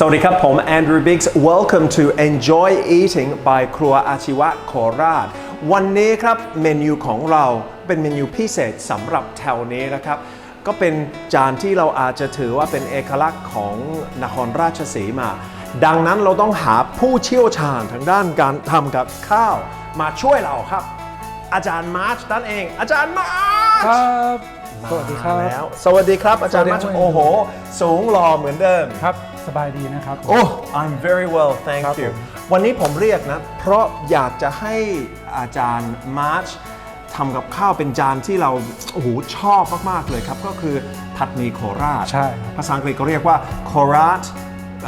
สวัสดีครับ ผมแอนดรูว์บิกส์ welcome to enjoy eating by ครัวอาชีวะโคราช วันนี้ครับเมนูของเราเป็นเมนูพิเศษสำหรับแถวนี้นะครับ ก็เป็นจานที่เราอาจจะถือว่าเป็นเอกลักษณ์ของนครราชสีมา ดังนั้นเราต้องหาผู้เชี่ยวชาญทางด้านการทำกับข้าวมาช่วยเราครับ อาจารย์มาร์ชนั่นเอง อาจารย์มาร์ชครับ สวัสดีครับ มาแล้ว สวัสดีครับอาจารย์สวัมาสดีร์ชครับ โอ้โห สูงหล่อเหมือนเดิม ครับ สบายดีนะครับผม โอ้ I'm very well thank ครับ you ผม วันนี้ผมเรียกนะ เพราะอยากจะให้อาจารย์มาร์ชทำกับข้าวเป็นจานที่เราโอ้โหชอบมาก ๆ เลยครับ ก็คือผัดหมี่โคราช ใช่ครับ ภาษาอังกฤษก็เรียกว่า Korat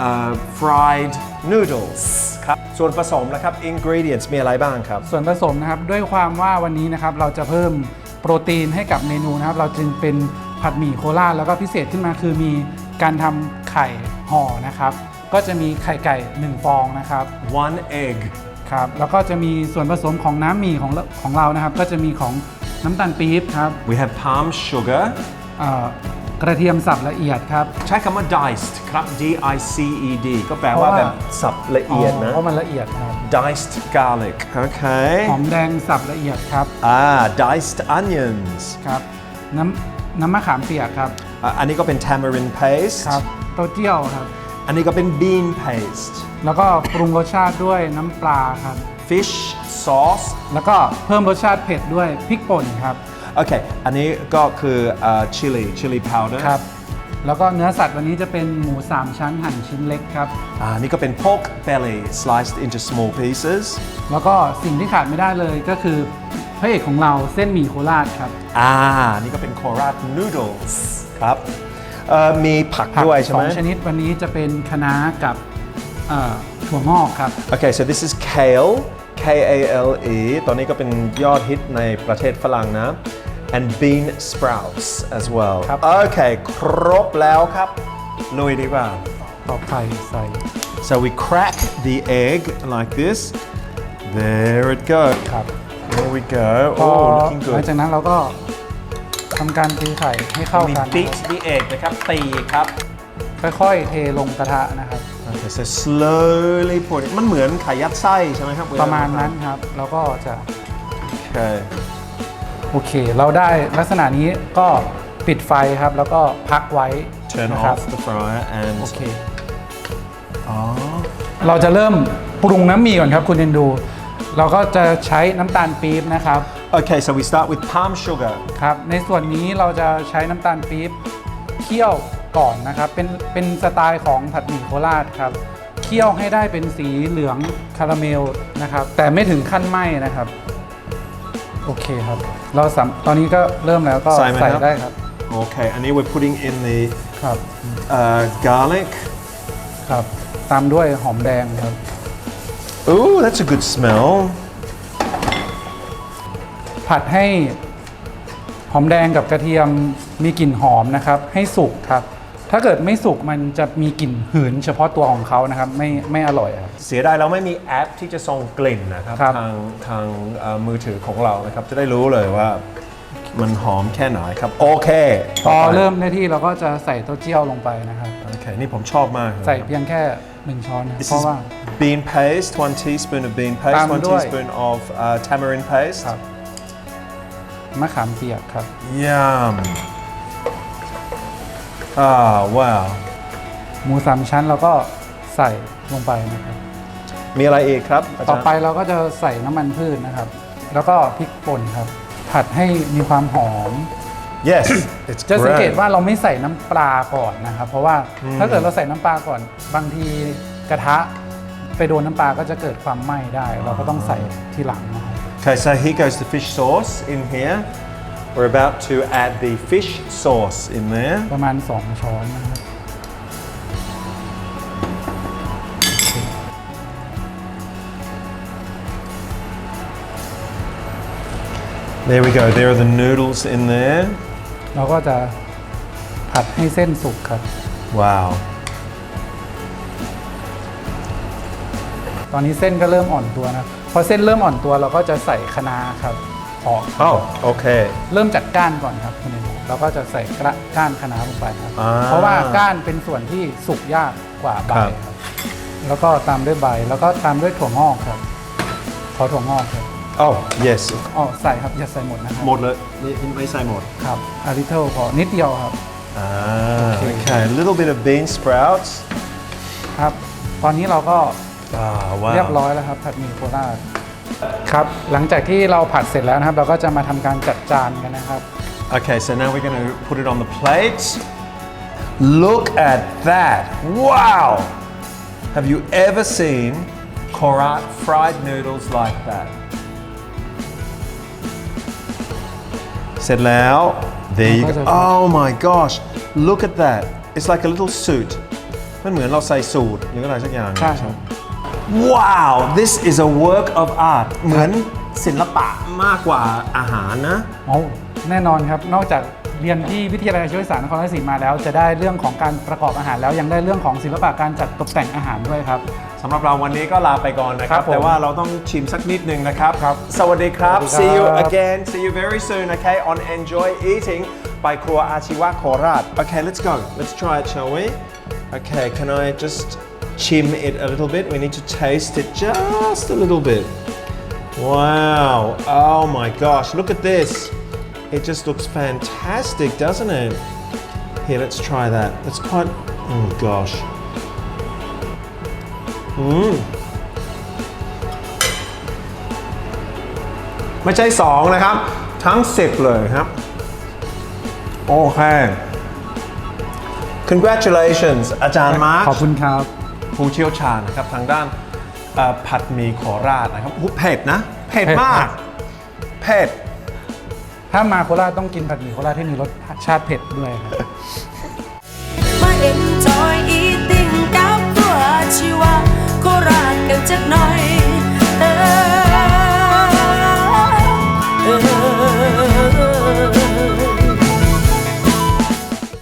uh, fried noodles ครับ ส่วนผสมนะครับ ingredients มีอะไรบ้างครับ ส่วนผสมนะครับด้วยความว่าวันนี้นะครับเราจะเพิ่มโปรตีนให้กับเมนูนะครับ เราจึงเป็นผัดหมี่โคราชแล้วก็พิเศษขึ้นมาคือมีการทำ ไข่ห่อนะครับ ก็จะมีไข่ไก่ 1 ฟองนะครับ one egg ครับแล้วก็จะมีส่วนผสมของน้ำหมี่ของเราของเรานะครับ ก็จะมีของน้ำตาลปี๊บครับ we have palm sugar เอ่อกระเทียมสับละเอียดครับ ใช้คำว่า diced ครับ D I C E D ก็แปลว่าเพราะว่าแบบสับละเอียดนะ เพราะมันละเอียดครับ diced garlic โอเคหอมแดงสับละเอียดครับ อ่า diced onions ครับน้ำน้ำมะขามเปียกครับ อะอันนี้ก็เป็น tamarind paste ครับ เต้าเจี้ยวครับ อันนี้ก็เป็น bean paste แล้วก็ปรุงรสชาติด้วยน้ำปลาครับ fish sauce แล้วก็เพิ่มรสชาติเผ็ดด้วยพริกป่นครับ โอเค อันนี้ก็คือเอ่อ chili chili powder ครับ แล้วก็เนื้อสัตว์วันนี้จะเป็นหมู 3 ชั้นหั่นชิ้นเล็กครับ อ่า นี่ก็เป็น pork belly sliced into small pieces แล้วก็สิ่งที่ขาดไม่ได้เลยก็คือพระเอกของเราเส้นหมี่โคราชครับ อ่า นี่ก็เป็น Korat noodles ครับ เอ่อมีผักผัด้วยใช่สไหอม งชนิดวันนี้จะเป็นคะน้ากับเอ่อถั่วงอกครับ Okay, so this is kale, K A L E ตอนนี้ก็เป็นยอดฮิตในประเทศฝรั่งนะ and bean sprouts as well ครับโอเคครบแล้วครับ ลุยดีกว่า ต่อไข่ใส่ so we crack the egg like this there it goes ครับ there we go พอ oh looking หลัง good จากนั้นเราก็ ทำการตีไข่ให้เข้ามีกัน beat the egg นะครับตีครับ ค่อยๆ เทลงกระทะนะครับ okay so slowly pour it มันเหมือนไข่ยัดไส้ใช่ไหมครับเวลประมาณนั้นครับ แล้วก็จะโอเคโอเค เราได้ลักษณะนี้ก็ปิดไฟครับ แล้วก็พักไว้ turn นะครับ off the fryer and โอเค อ๋อ เราจะเริ่มปรุงน้ำหมี่ก่อนครับ คุณเอ็นดู เราก็จะใช้น้ำตาลปี๊บนะครับ Okay, so we start with palm sugar. ครับ ในส่วนนี้เราจะใช้น้ำตาลปี๊บเคี่ยวก่อนนะครับ เป็นเป็นสไตล์ของผัดหมี่โคราชครับเคี่ยวให้ได้เป็นสีเหลืองคาราเมลนะครับ แต่ไม่ถึงขั้นไหม้นะครับ โอเคครับ เราสำตอนนี้ก็เริ่มแล้วก็ใส่ไหมครับได้ครับ Okay, and here we're putting in the ครับ uh, garlic. ครับ ตามด้วยหอมแดงครับ Ooh, that's a good smell. ผัดให้หอมแดงกับกระเทียมมีกลิ่นหอมนะครับ ให้สุกครับ ถ้าเกิดไม่สุกมันจะมีกลิ่นหืนเฉพาะตัวของเขานะครับ ไม่ไม่อร่อยครับ เสียดายเราไม่มีแอปที่จะส่งกลิ่นนะครับ ครับ ทางทางเอ่อมือถือของเรานะครับ จะได้รู้เลยว่ามันหอมแค่ไหนครับ โอเคพอต่ไปเริ่มได้ที่เราก็จะใส่เต้าเจี้ยวลงไปนะครับ โอเค นี่ผมชอบมากใส่เพียงแค่ 1 ช้อนนะ This เพราะ is ว่า bean paste, one teaspoon of bean paste, ตาม one ด้วย teaspoon of uh, tamarind paste. ครับ มะขามเปียกครับ Yum. Ah, wow. หมูสามชั้นเราก็ใส่ลงไปนะครับ มีอะไรอีกครับาจารย์ต่อไปเราก็จะใส่น้ำมันพืชนะครับ แล้วก็พริกป่นครับ ผัดให้มีความหอม Yes, it's จะสังเกต great. ว่าเราไม่ใส่น้ำปลาก่อนนะครับ เพราะว่าถ้าเกิดเราใส่น้ำปลาก่อน บางทีกระทะไปโดนน้ำปลาก็จะเกิดความไหม้ได้ เราก็ต้องใส่ทีหลังนะครับ Okay, so here goes the fish sauce in here. We're about to add the fish sauce in there. ประมาณ 2 ช้อนนะครับ There we go. There are the noodles in there. เราก็จะผัดให้เส้นสุกครับ Wow. ตอนนี้เส้นก็เริ่มอ่อนตัวนะพอเส้นเริ่มอ่อนตัวเราก็จะใส่คะน้าครับออกอ๋อโอเค เริ่มจากก้านก่อนครับคุณเองเราก็จะใส่กระก้านคะน้าลงไปครับ อ่า เพราะว่าก้านเป็นส่วนที่สุกยากกว่าใบครับครับแล้วก็ตามด้วยใบแล้วก็ตามด้วยถั่วงอกครับ ขอถั่วงอกครับ อ๋อ yes อ๋อใส่ครับอย่าใส่หมดนะครับหมดเลยนี่ไม่ใส่หมดครับอาริเทลพอนิดเดียวครับ อ่า okay a little bit of bean sprouts ครับ ตอนนี้เราก็อ่าว้าวเรียบร้อยแล้วครับผัดหมี่โคราชครับ หลังจากที่เราผัดเสร็จแล้วนะครับ เราก็จะมาทำการจัดจานกันนะครับ Okay, so now we're going to put it on the plate. Look at that. Wow! Have you ever seen Korat fried noodles like that? เสร็จแล้ว There you ก็ go. จะ Oh my gosh. Look at that. It's like a little suit. มันเหมือนเราใส่สูทหรืออะไรสักอย่างใช่ครับ Wow! This is a work of art. เหมือนศิลปะมากกว่าอาหารนะโอ้แน่นอนครับ นอกจากเรียนที่วิทยาลัยชีวศาสตร์นครราชสีมาแล้ว จะได้เรื่องของการประกอบอาหารแล้วยังได้เรื่องของศิลปะการจัดตกแต่งอาหารด้วยครับ สำหรับเราวันนี้ก็ลาไปก่อนนะครับ see you again see you very soon okay on enjoy eating by ไปครัวอาชีวะโคราช okay let's go. Let's try it shall we? Okay can I just chim it a little bit? We need to taste it just a little bit. Wow. Oh my gosh look at this. It just looks fantastic doesn't it? Here let's try that. It's quite oh gosh. ไม่ใช่2นะครับ ทั้ง10เลยครับ โอเค congratulations อาจารย์มาร์คขอบคุณครับ ผู้เชี่ยวชาญนะครับ ทางด้านเอ่อผัดหมีโคราชนะครับหูเผ็ดนะ เผ็ดเผ็ดมากมากเผ็ด ถ้ามาโคราชต้องกินผัดหมี่โคราชที่มีรสชาติเผ็ดด้วยครับ